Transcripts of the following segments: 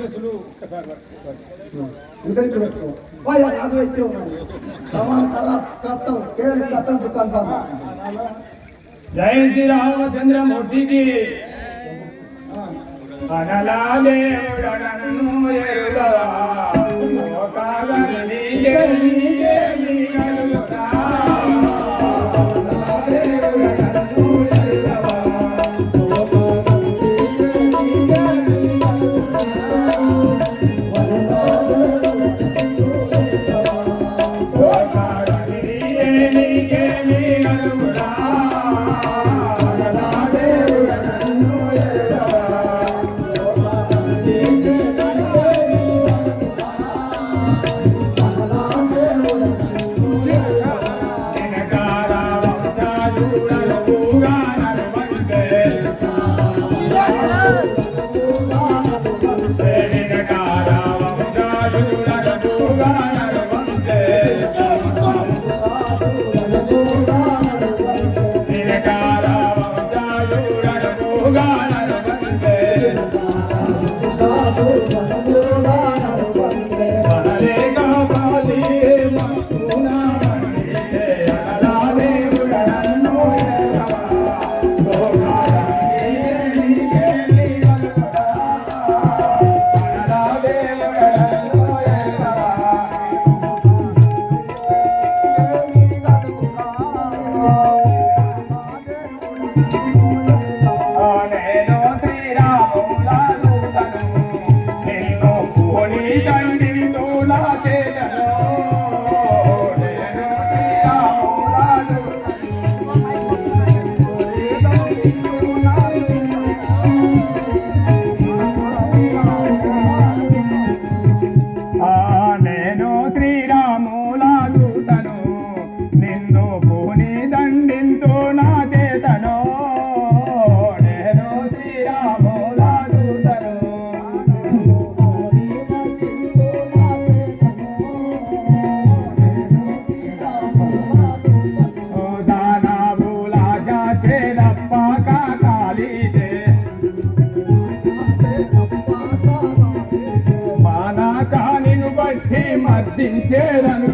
రాక్షసులు ఒక్కసారి ఇంకా ఇక్కడ పెట్టుకో అది వేస్తే ఉన్నాను సమాన్ కథ కథం కేవలం కథం దుకాణం బాబా జై శ్రీరామచంద్రమూర్తికి అనలా దేవుడనన్ను ఎరుగవా లోకాలని Vâng. మర్దించేదను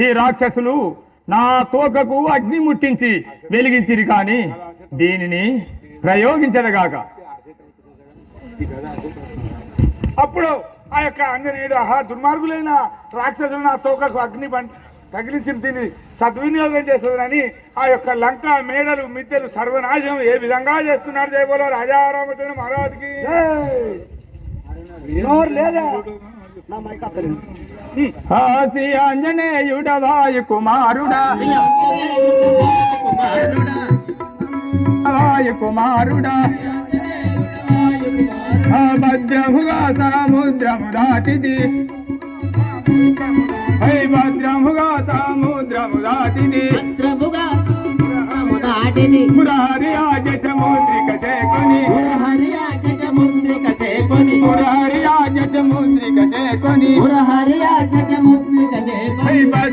ఈ రాక్షసులు నా తోకకు అగ్ని ముట్టించి వెలిగించిరి కాని దీనిని ప్రయోగించదగాక. అప్పుడు ఆ యొక్క ఆంజనేయుడు ఆహా దుర్మార్గులైన రాక్షసులు నా తోకకు అగ్ని తగిలించిన దీన్ని సద్వినియోగం చేస్తుందని ఆ యొక్క లంక మేడలు మిద్దెలు సర్వనాశం ఏ విధంగా చేస్తున్నాడు జయబోలో రాజారామచంద్ర మహారాజుకి? లేదా? హాసి ఆంజనేయుడ వాయు కుమారుడా. వాయు కుమారుడా. భద్రముగా సముద్రము దాటిది హై భద్రముగా సముద్రము దాటిని భద్రముగా సముద్రము దాటిని మురహరి ఆజ సముద్రిక చేకొని.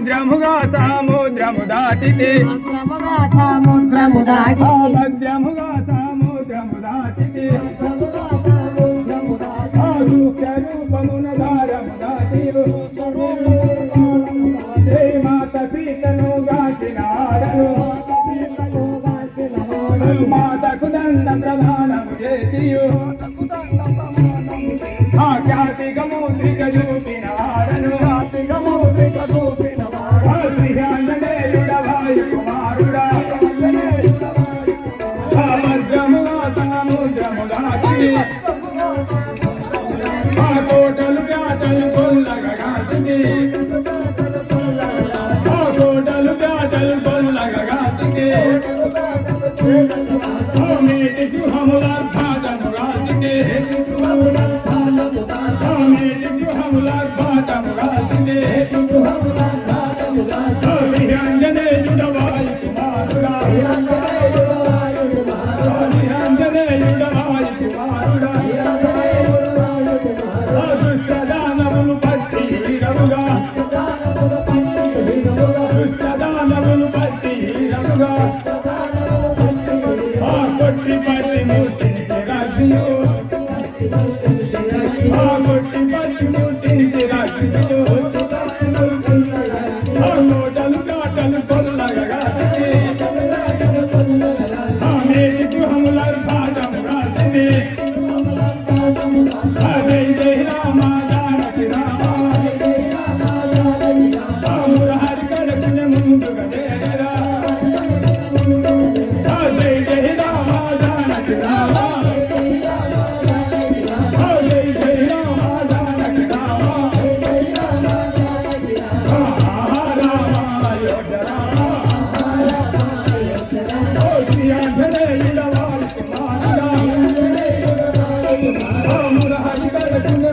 భద్రముగా సముద్రము దాటిని భద్రముగా సముద్రము ఆ దాటిని భద్రముగా సముద్రము రూప్య రూపమున దారము శ్రీ మాత సీతను గాచినాడను. మాతకు దండ ప్రధానము చేసియు. ఆ ఖ్యాతిక మూత్రిక చూపిన వాడను ఆ Amen. Gracias.